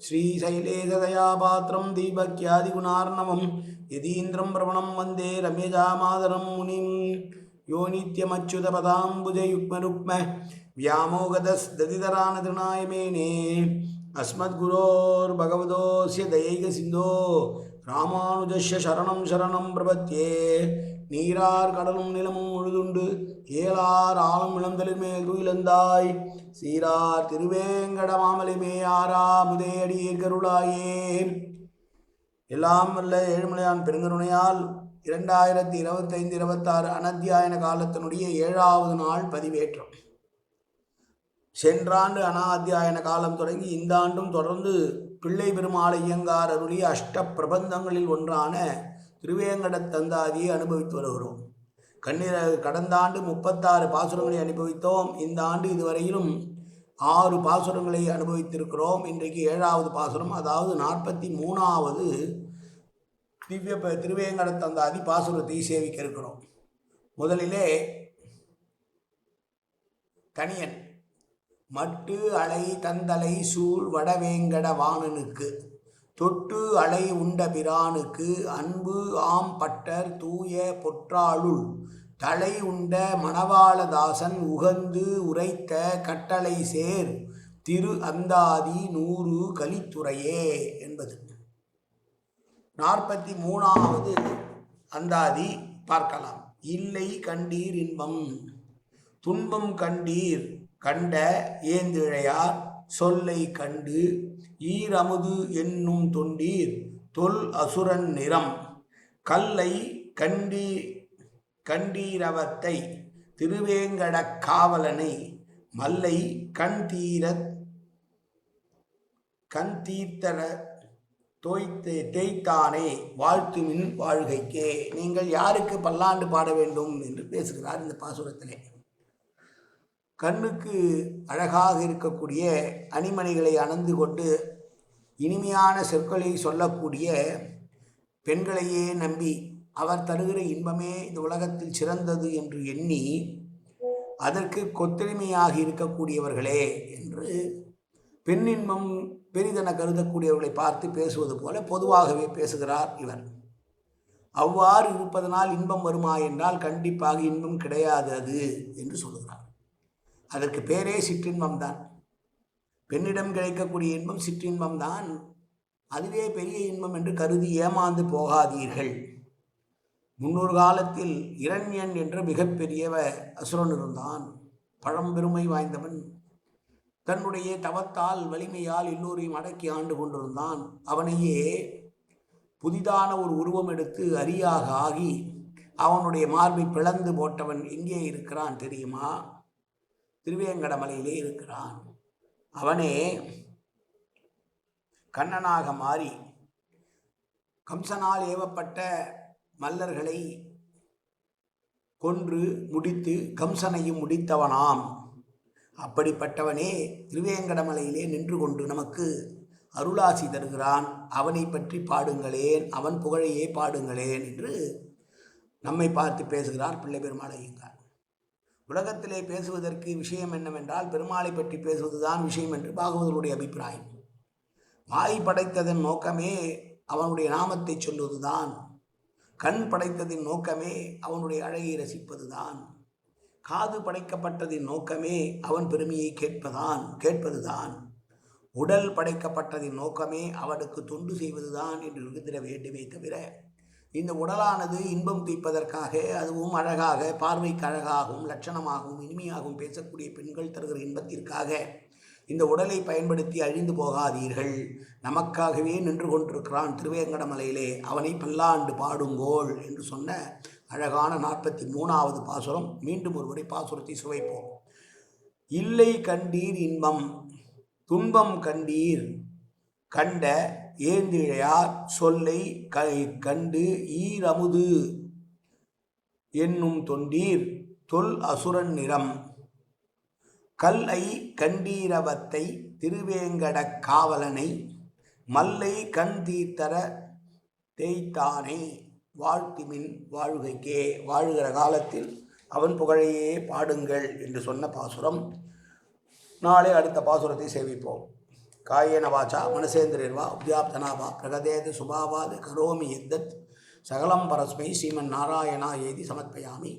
श्रीशैलेशदयापात्रं दीपक्यादिगुणार्णवं यतीन्द्रं प्रवणं वन्दे रम्यजामादरं मुनिं यो नित्यमच्युतपदाम्बुजयुग्मरुक्म व्यामोगतस्दतितरानतृणाय मेने अस्मद्गुरोर्भगवतोऽस्य दयैकसिन्धो ராமானுஜஸ்ய சரணம் சரணம் பிரபத்தியே நீரார் கடலும் நிலமும் முழுதுண்டு ஏலார் ஆலம் இளந்தலின் மேல் துயிலந்தாய் சீரார் திருவேங்கட மாமலிமே ஆரா முதேயடியீர் கருளாயே எல்லாம் வல்ல ஏழுமலையான் பெருங்கருணையால் இரண்டாயிரத்தி இருபத்தைந்து இருபத்தாறு அனத்தியாயன காலத்தினுடைய ஏழாவது நாள் பதிவேற்றம். சென்றாண்டு அனாத்தியாயன காலம் தொடங்கி இந்த ஆண்டும் தொடர்ந்து பிள்ளை பெருமாள் இயங்கார் அருளிய அஷ்ட பிரபந்தங்களில் ஒன்றான திருவேங்கட தந்தாதியை அனுபவித்து வருகிறோம். கண்ணீர் கடந்த ஆண்டு முப்பத்தாறு பாசுரங்களை அனுபவித்தோம். இந்த ஆண்டு இதுவரையிலும் ஆறு பாசுரங்களை அனுபவித்திருக்கிறோம். இன்றைக்கு ஏழாவது பாசுரம் அதாவது நாற்பத்தி மூணாவது திவ்ய ப- தந்தாதி பாசுரத்தை சேவிக்க இருக்கிறோம். முதலிலே தனியன் மட்டு அலை தந்தலை சூழ் வடவேங்கட வாணனுக்கு தொட்டு அலை உண்ட பிரானுக்கு அன்பு ஆம் பட்டர் தூய பொற்றாளுள். தலை உண்ட மணவாளதாசன் உகந்து உரைத்த கட்டளை சேர் திரு அந்தாதி நூறு கலித்துறையே என்பது. நாற்பத்தி மூணாவது அந்தாதி பார்க்கலாம். இல்லை கண்டீர் இன்பம் துன்பம் கண்டீர் கண்ட ஏந்திழையார் சொல்லை கண்டு ஈரமுது என்னும் தொண்டீர் தொல் அசுரன் நிறம். கல்லை கண்டி கண்டீரவத்தை திருவேங்கடக் காவலனை மல்லை கண் தீரத் கண் தீர்த்தர தோய்த்து தேய்த்தானே வாழ்த்துமின் வாழ்கைக்கே. நீங்கள் யாருக்கு பல்லாண்டு பாட வேண்டும் என்று பேசுகிறார் இந்த பாசுரத்திலே. கண்ணுக்கு அழகாக இருக்கக்கூடிய அணிமணிகளை அணந்து கொண்டு இனிமையான சொற்களை சொல்லக்கூடிய பெண்களையே நம்பி அவர் தருகிற இன்பமே இந்த உலகத்தில் சிறந்தது என்று எண்ணி அதற்கு கொத்தடிமையாக இருக்கக்கூடியவர்களே என்று பெண்ணின்பம் பெரிதென கருதக்கூடியவர்களை பார்த்து பேசுவது போல பொதுவாகவே பேசுகிறார் இவர். அவ்வாறு இருப்பதனால் இன்பம் வருமா என்றால் கண்டிப்பாக இன்பம் கிடையாது அது என்று சொல்லுகிறார். அதற்கு பேரே சிற்றின்பம் தான். பெண்ணிடம் கிடைக்கக்கூடிய இன்பம் சிற்றின்பம் தான். அதுவே பெரிய இன்பம் என்று கருதி ஏமாந்து போகாதீர்கள். முன்னொரு காலத்தில் இரண்யன் என்ற மிகப்பெரியவ அசுரன் இருந்தான். பழம்பெருமை வாய்ந்தவன். தன்னுடைய தவத்தால் வலிமையால் எல்லோரையும் அடக்கி ஆண்டு கொண்டிருந்தான். அவனையே புதிதான ஒரு உருவம் எடுத்து அரியாக ஆகி அவனுடைய மார்பை பிளந்து போட்டவன் எங்கே இருக்கிறான் தெரியுமா? திருவேங்கடமலையிலே இருக்கிறான். அவனே கண்ணனாக மாறி கம்சனால் ஏவப்பட்ட மல்லர்களை கொன்று முடித்து கம்சனையும் முடித்தவனாம். அப்படிப்பட்டவனே திருவேங்கடமலையிலே நின்று கொண்டு நமக்கு அருளாசி தருகிறான். அவனை பற்றி பாடுங்களேன் அவன் புகழையே பாடுங்களேன் என்று நம்மை பார்த்து பேசுகிறார் பிள்ளை பெருமாளையங்கார் உலகத்திலே பேசுவதற்கு விஷயம் என்னவென்றால் பெருமாளை பற்றி பேசுவதுதான் விஷயம் என்று பாகவதருடைய அபிப்பிராயம். வாய் படைத்ததன் நோக்கமே அவனுடைய நாமத்தை சொல்லுவதுதான் கண் படைத்ததின் நோக்கமே அவனுடைய அழகை ரசிப்பதுதான். காது படைக்கப்பட்டதின் நோக்கமே அவன் பெருமையை கேட்பதான் கேட்பதுதான். உடல் படைக்கப்பட்டதின் நோக்கமே அவனுக்கு தொண்டு செய்வதுதான் என்று இருந்திட வேண்டுமே தவிர இந்த உடலானது இன்பம் துய்ப்பதற்காக அதுவும் அழகாக பார்வைக்கு அழகாகவும் லட்சணமாகவும் இனிமையாகவும் பேசக்கூடிய பெண்கள் தருகிற இன்பத்திற்காக இந்த உடலை பயன்படுத்தி அழிந்து போகாதீர்கள். நமக்காகவே நின்று கொண்டிருக்கிறான் திருவேங்கடமலையிலே. அவனை பல்லாண்டு பாடுங்கோள் என்று சொன்ன அழகான நாற்பத்தி மூணாவது பாசுரம். மீண்டும் ஒருவரை பாசுரத்தை சுவைப்போம். இல்லை கண்டீர் இன்பம் துன்பம் கண்டீர் கண்ட ஏந்திழையார் சொல்லை க கண்டு ஈரமுது என்னும் தொண்டீர் தொல் அசுரன் நிறம். கல் ஐ கண்டீரவத்தை திருவேங்கடக் காவலனை மல்லை கண் தீர்த்தர தேய்த்தானே வாழ்த்திமின் வாழ்கைக்கே. வாழுகிற காலத்தில் அவன் புகழையே பாடுங்கள் என்று சொன்ன பாசுரம். நாளை அடுத்த பாசுரத்தை சேவிப்போம் காயேன வாச்சா மனசேந்திரர்வா உத்யாப்தனாவா பிரகதேத சுபாவாது கரோமி எத்தத் சகலம் பரஸ்மை ஸ்ரீமன் நாராயணா ஏதி சமர்ப்பயாமி.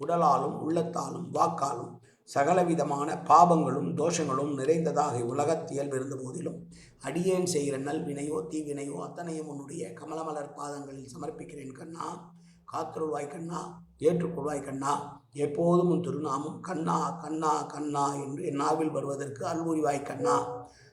உடலாலும் உள்ளத்தாலும் வாக்காலும் சகலவிதமான பாபங்களும் தோஷங்களும் நிறைந்ததாக உலகத்தியல் இருந்த போதிலும் அடியேன் செய்கிற நல்வினையோ தீவினையோ அத்தனையும் உன்னுடைய கமலமலர் பாதங்களில் சமர்ப்பிக்கிறேன் கண்ணா. காத்தருள்வாய் கண்ணா ஏற்றுக்கொள்வாய் கண்ணா. எப்போதும் உன் திருநாமம் கண்ணா கண்ணா கண்ணா என்று என் நாவில் வருவதற்கு அல்புரிவாய் கண்ணா.